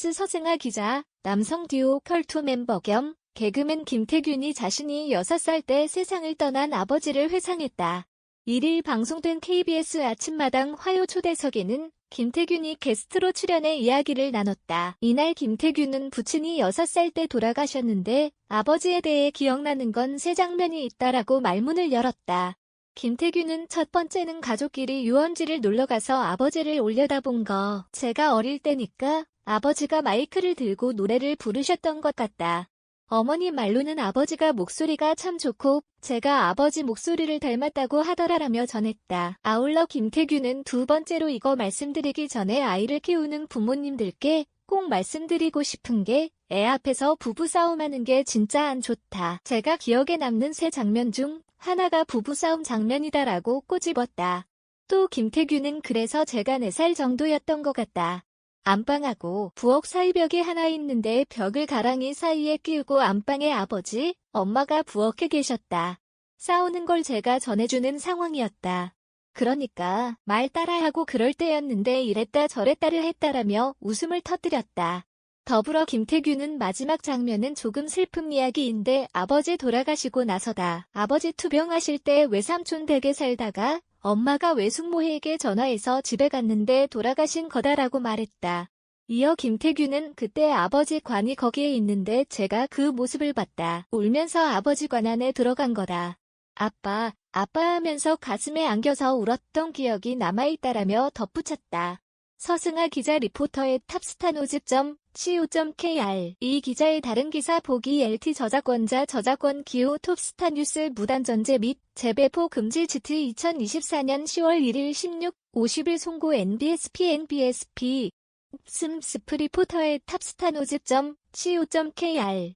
톱스타뉴스 서승아 기자, 남성 듀오 컬투 멤버 겸 개그맨 김태균이 자신이 6살 때 세상을 떠난 아버지를 회상했다. 1일 방송된 KBS 아침마당 화요 초대석에는 김태균이 게스트로 출연해 이야기를 나눴다. 이날 김태균은 부친이 6살 때 돌아가셨는데 아버지에 대해 기억나는 건 세 장면이 있다라고 말문을 열었다. 김태균은 첫 번째는 가족끼리 유원지를 놀러가서 아버지를 올려다본 거. 제가 어릴 때니까 아버지가 마이크를 들고 노래를 부르셨던 것 같다. 어머니 말로는 아버지가 목소리가 참 좋고 제가 아버지 목소리를 닮았다고 하더라라며 전했다. 아울러 김태균은 두 번째로 이거 말씀드리기 전에 아이를 키우는 부모님들께 꼭 말씀드리고 싶은 게 애 앞에서 부부싸움하는 게 진짜 안 좋다. 제가 기억에 남는 세 장면 중 하나가 부부싸움 장면이다라고 꼬집었다. 또 김태균은 그래서 제가 4살 정도였던 것 같다. 안방하고 부엌 사이 벽이 하나 있는데 벽을 가랑이 사이에 끼우고 안방에 아버지, 엄마가 부엌에 계셨다. 싸우는 걸 제가 전해주는 상황이었다. 그러니까 말 따라하고 그럴 때였는데 이랬다 저랬다를 했다라며 웃음을 터뜨렸다. 더불어 김태균은 마지막 장면은 조금 슬픈 이야기인데 아버지 돌아가시고 나서다. 아버지 투병하실 때 외삼촌 댁에 살다가 엄마가 외숙모에게 전화해서 집에 갔는데 돌아가신 거다라고 말했다. 이어 김태균은 그때 아버지 관이 거기에 있는데 제가 그 모습을 봤다. 울면서 아버지 관 안에 들어간 거다. 아빠, 아빠 하면서 가슴에 안겨서 울었던 기억이 남아있다라며 덧붙였다. 서승아 기자 리포터의 탑스타노즈점 co.kr 이 기자의 다른 기사 보기 LT 저작권자 저작권 기호 톱스타 뉴스 무단전제 및 재배포 금지 지트 2024년 10월 1일 16, 50일 송고 NBSP NBSP 슴 스프 리포터의 탑스타노즈점 co.kr